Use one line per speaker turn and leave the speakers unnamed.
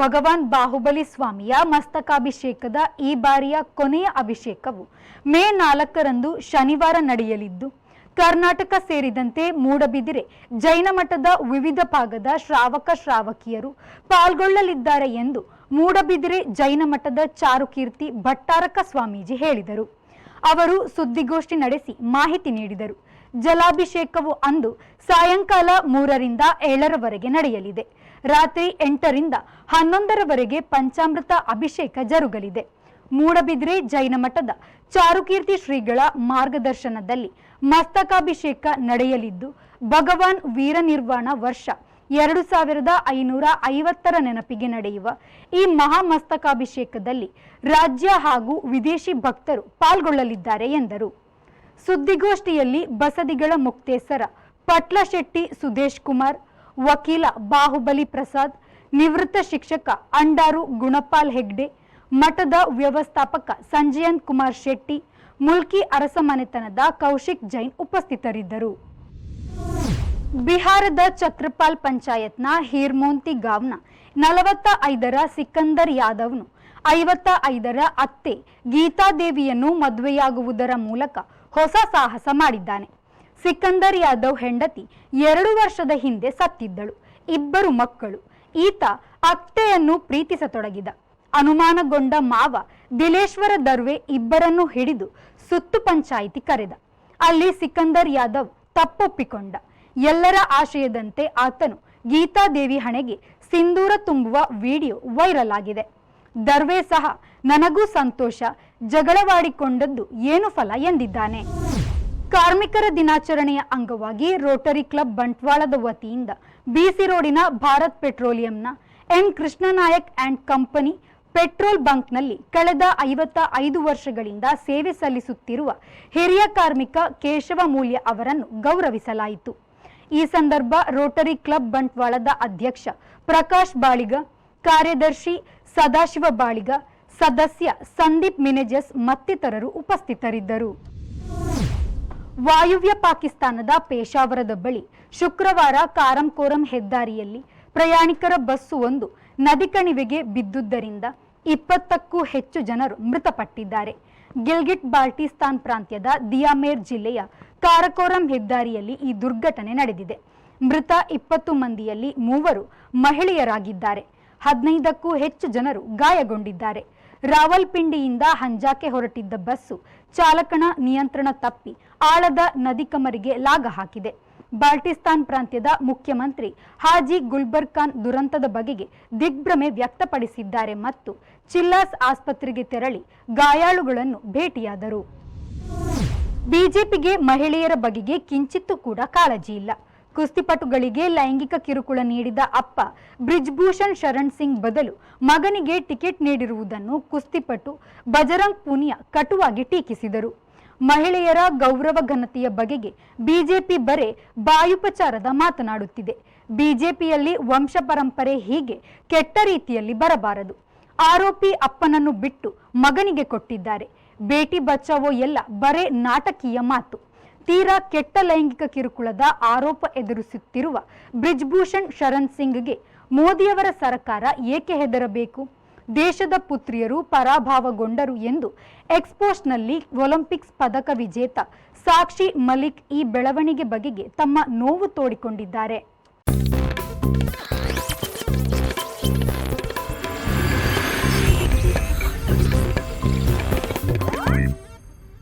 ಭಗವಾನ್ ಬಾಹುಬಲಿ ಸ್ವಾಮಿಯ ಮಸ್ತಕಾಭಿಷೇಕದ ಈ ಬಾರಿಯ ಕೊನೆಯ ಅಭಿಷೇಕವು ಮೇ ನಾಲ್ಕರಂದು ಶನಿವಾರ ನಡೆಯಲಿದ್ದು, ಕರ್ನಾಟಕ ಸೇರಿದಂತೆ ಮೂಡಬಿದಿರೆ ಜೈನ ಮಠದ ವಿವಿಧ ಭಾಗದ ಶ್ರಾವಕ ಶ್ರಾವಕಿಯರು ಪಾಲ್ಗೊಳ್ಳಲಿದ್ದಾರೆ ಎಂದು ಮೂಡಬಿದಿರೆ ಜೈನ ಮಠದ ಚಾರುಕೀರ್ತಿ ಭಟ್ಟಾರಕ ಸ್ವಾಮೀಜಿ ಹೇಳಿದರು. ಅವರು ಸುದ್ದಿಗೋಷ್ಠಿ ನಡೆಸಿ ಮಾಹಿತಿ ನೀಡಿದರು. ಜಲಾಭಿಷೇಕವು ಅಂದು ಸಾಯಂಕಾಲ ಮೂರರಿಂದ ಏಳರವರೆಗೆ ನಡೆಯಲಿದೆ. ರಾತ್ರಿ ಎಂಟರಿಂದ ಹನ್ನೊಂದರವರೆಗೆ ಪಂಚಾಮೃತ ಅಭಿಷೇಕ ಜರುಗಲಿದೆ. ಮೂಡಬಿದ್ರೆ ಜೈನ ಮಠದ ಚಾರುಕೀರ್ತಿ ಶ್ರೀಗಳ ಮಾರ್ಗದರ್ಶನದಲ್ಲಿ ಮಸ್ತಕಾಭಿಷೇಕ ನಡೆಯಲಿದ್ದು, ಭಗವಾನ್ ವೀರನಿರ್ವಾಣ ವರ್ಷ ಎರಡು ಸಾವಿರದ ಐನೂರ ಐವತ್ತರ ನೆನಪಿಗೆ ನಡೆಯುವ ಈ ಮಹಾಮಸ್ತಕಾಭಿಷೇಕದಲ್ಲಿ ರಾಜ್ಯ ಹಾಗೂ ವಿದೇಶಿ ಭಕ್ತರು ಪಾಲ್ಗೊಳ್ಳಲಿದ್ದಾರೆ ಎಂದರು. ಸುದ್ದಿಗೋಷ್ಠಿಯಲ್ಲಿ ಬಸದಿಗಳ ಮುಕ್ತೇಸರ, ಪಟ್ಲಶೆಟ್ಟಿ ಸುದೇಶ್ ಕುಮಾರ್ ವಕೀಲ ಬಾಹುಬಲಿ ಪ್ರಸಾದ್, ನಿವೃತ್ತ ಶಿಕ್ಷಕ ಅಂಡಾರು ಗುಣಪಾಲ್ ಹೆಗ್ಡೆ, ಮಠದ ವ್ಯವಸ್ಥಾಪಕ ಸಂಜಯನ್ ಕುಮಾರ್ ಶೆಟ್ಟಿ, ಮುಲ್ಕಿ ಅರಸಮನೆತನದ ಕೌಶಿಕ್ ಜೈನ್ ಉಪಸ್ಥಿತರಿದ್ದರು. ಬಿಹಾರದ ಛತ್ರಪಾಲ್ ಪಂಚಾಯತ್ನ ಹೀರ್ಮೋಂತಿ ಗಾವ್ನ ನಲವತ್ತ ಐದರ ಸಿಕಂದರ್ ಯಾದವ್ನು ಐವತ್ತ ಐದರ ಅತ್ತೆ ಗೀತಾದೇವಿಯನ್ನು ಮದುವೆಯಾಗುವುದರ ಮೂಲಕ ಹೊಸ ಸಾಹಸ ಮಾಡಿದ್ದಾನೆ. ಸಿಕಂದರ್ ಯಾದವ್ ಹೆಂಡತಿ ಎರಡು ವರ್ಷದ ಹಿಂದೆ ಸತ್ತಿದ್ದಳು. ಇಬ್ಬರು ಮಕ್ಕಳು. ಈತ ಅತ್ತೆಯನ್ನು ಪ್ರೀತಿಸತೊಡಗಿದ. ಅನುಮಾನಗೊಂಡ ಮಾವ ದಿಲೇಶ್ವರ ದರ್ವೆ ಇಬ್ಬರನ್ನು ಹಿಡಿದು ಸುತ್ತು ಪಂಚಾಯಿತಿ ಕರೆದ. ಅಲ್ಲಿ ಸಿಕಂದರ್ ಯಾದವ್ ತಪ್ಪೊಪ್ಪಿಕೊಂಡ. ಎಲ್ಲರ ಆಶಯದಂತೆ ಆತನು ಗೀತಾದೇವಿ ಹಣೆಗೆ ಸಿಂಧೂರ ತುಂಬುವ ವಿಡಿಯೋ ವೈರಲ್ ಆಗಿದೆ. ದರ್ವೆ ಸಹ ನನಗೂ ಸಂತೋಷ ಜಗಳವಾಡಿಕೊಂಡದ್ದು ಏನು ಫಲ ಎಂದಿದ್ದಾನೆ? ಕಾರ್ಮಿಕರ ದಿನಾಚರಣೆಯ ಅಂಗವಾಗಿ ರೋಟರಿ ಕ್ಲಬ್ ಬಂಟ್ವಾಳದ ವತಿಯಿಂದ ಬಿಸಿ ರೋಡಿನ Bharat ಪೆಟ್ರೋಲಿಯಂನ M Krishna Nayak and company petrol ಬಂಕ್ನಲ್ಲಿ ಕಳೆದ ಐವತ್ತ ಐದು ವರ್ಷಗಳಿಂದ ಸೇವೆ ಸಲ್ಲಿಸುತ್ತಿರುವ ಹಿರಿಯ ಕಾರ್ಮಿಕ ಕೇಶವ ಮೂಲ್ಯ ಅವರನ್ನು ಗೌರವಿಸಲಾಯಿತು. ಈ ಸಂದರ್ಭ ರೋಟರಿ ಕ್ಲಬ್ ಬಂಟ್ವಾಳದ ಅಧ್ಯಕ್ಷ ಪ್ರಕಾಶ್ ಬಾಳಿಗ, ಕಾರ್ಯದರ್ಶಿ ಸದಾಶಿವ ಬಾಳಿಗ, ಸದಸ್ಯ ಸಂದೀಪ್ ಮಿನೆಜಸ್ ಮತ್ತಿತರರು ಉಪಸ್ಥಿತರಿದ್ದರು. ವಾಯುವ್ಯ ಪಾಕಿಸ್ತಾನದ ಪೇಶಾವರದ ಬಳಿ ಶುಕ್ರವಾರ ಕಾರಂಕೋರಂ ಹೆದ್ದಾರಿಯಲ್ಲಿ ಪ್ರಯಾಣಿಕರ ಬಸ್ಸು ಒಂದು ನದಿ ಕಣಿವೆಗೆ ಬಿದ್ದುದರಿಂದ ಇಪ್ಪತ್ತಕ್ಕೂ ಹೆಚ್ಚು ಜನರು ಮೃತಪಟ್ಟಿದ್ದಾರೆ. ಗಿಲ್ಗಿಟ್ ಬಾಲ್ಟಿಸ್ತಾನ್ ಪ್ರಾಂತ್ಯದ ದಿಯಾಮೇರ್ ಜಿಲ್ಲೆಯ ಕಾರಕೋರಂ ಹೆದ್ದಾರಿಯಲ್ಲಿ ಈ ದುರ್ಘಟನೆ ನಡೆದಿದೆ. ಮೃತ ಇಪ್ಪತ್ತು ಮಂದಿಯಲ್ಲಿ ಮೂವರು ಮಹಿಳೆಯರಾಗಿದ್ದಾರೆ. ಹದಿನೈದಕ್ಕೂ ಹೆಚ್ಚು ಜನರು ಗಾಯಗೊಂಡಿದ್ದಾರೆ. ರಾವಲ್ಪಿಂಡಿಯಿಂದ ಹಂಜಾಕ್ಕೆ ಹೊರಟಿದ್ದ ಬಸ್ಸು ಚಾಲಕನ ನಿಯಂತ್ರಣ ತಪ್ಪಿ ಆಳದ ನದಿ ಕಮರಿಗೆ ಲಾಗ ಹಾಕಿದೆ. ಬಾಲ್ಟಿಸ್ತಾನ್ ಪ್ರಾಂತ್ಯದ ಮುಖ್ಯಮಂತ್ರಿ ಹಾಜಿ ಗುಲ್ಬರ್ಗ್ ಖಾನ್ ದುರಂತದ ಬಗೆಗೆ ದಿಗ್ಭ್ರಮೆ ವ್ಯಕ್ತಪಡಿಸಿದ್ದಾರೆ ಮತ್ತು ಚಿಲ್ಲಾಸ್ ಆಸ್ಪತ್ರೆಗೆ ತೆರಳಿ ಗಾಯಾಳುಗಳನ್ನು ಭೇಟಿಯಾದರು. ಬಿಜೆಪಿಗೆ ಮಹಿಳೆಯರ ಬಗೆಗೆ ಕಿಂಚಿತ್ತೂ ಕೂಡ ಕಾಳಜಿ ಇಲ್ಲ. ಕುಸ್ತಿಪಟುಗಳಿಗೆ ಲೈಂಗಿಕ ಕಿರುಕುಳ ನೀಡಿದ ಅಪ್ಪ. ಬ್ರಿಜ್ಭೂಷಣ್ ಶರಣ್ ಸಿಂಗ್ ಬದಲು ಮಗನಿಗೆ ಟಿಕೆಟ್ ನೀಡಿರುವುದನ್ನು ಕುಸ್ತಿಪಟು ಬಜರಂಗ್ ಪೂನಿಯಾ ಕಟುವಾಗಿ ಟೀಕಿಸಿದರು. ಮಹಿಳೆಯರ ಗೌರವ ಘನತೆಯ ಬಗೆಗೆ ಬಿಜೆಪಿ ಬರೆ ಬಾಯುಪಚಾರದ ಮಾತನಾಡುತ್ತಿದೆ. ಬಿಜೆಪಿಯಲ್ಲಿ ವಂಶ ಪರಂಪರೆ ಹೀಗೆ ಕೆಟ್ಟ ರೀತಿಯಲ್ಲಿ ಬರಬಾರದು. ಆರೋಪಿ ಅಪ್ಪನನ್ನು ಬಿಟ್ಟು ಮಗನಿಗೆ ಕೊಟ್ಟಿದ್ದಾರೆ. ಬೇಟಿ ಬಚಾವೋ ಎಲ್ಲ ಬರೇ ನಾಟಕೀಯ ಮಾತು. ತೀರಾ ಕೆಟ್ಟ ಲೈಂಗಿಕ ಕಿರುಕುಳದ ಆರೋಪ ಎದುರಿಸುತ್ತಿರುವ ಬ್ರಿಜ್ಭೂಷಣ್ ಶರಣ್ ಸಿಂಗ್ಗೆ ಮೋದಿಯವರ ಸರ್ಕಾರ ಏಕೆ ಹೆದರಬೇಕು? ದೇಶದ ಪುತ್ರಿಯರು ಪರಾಭಾವಗೊಂಡರು ಎಂದು ಎಕ್ಸ್ಪೋಸ್ನಲ್ಲಿ ಒಲಿಂಪಿಕ್ಸ್ ಪದಕ ವಿಜೇತ ಸಾಕ್ಷಿ ಮಲಿಕ್ ಈ ಬೆಳವಣಿಗೆ ಬಗೆಗೆ ತಮ್ಮ ನೋವು ತೋಡಿಕೊಂಡಿದ್ದಾರೆ.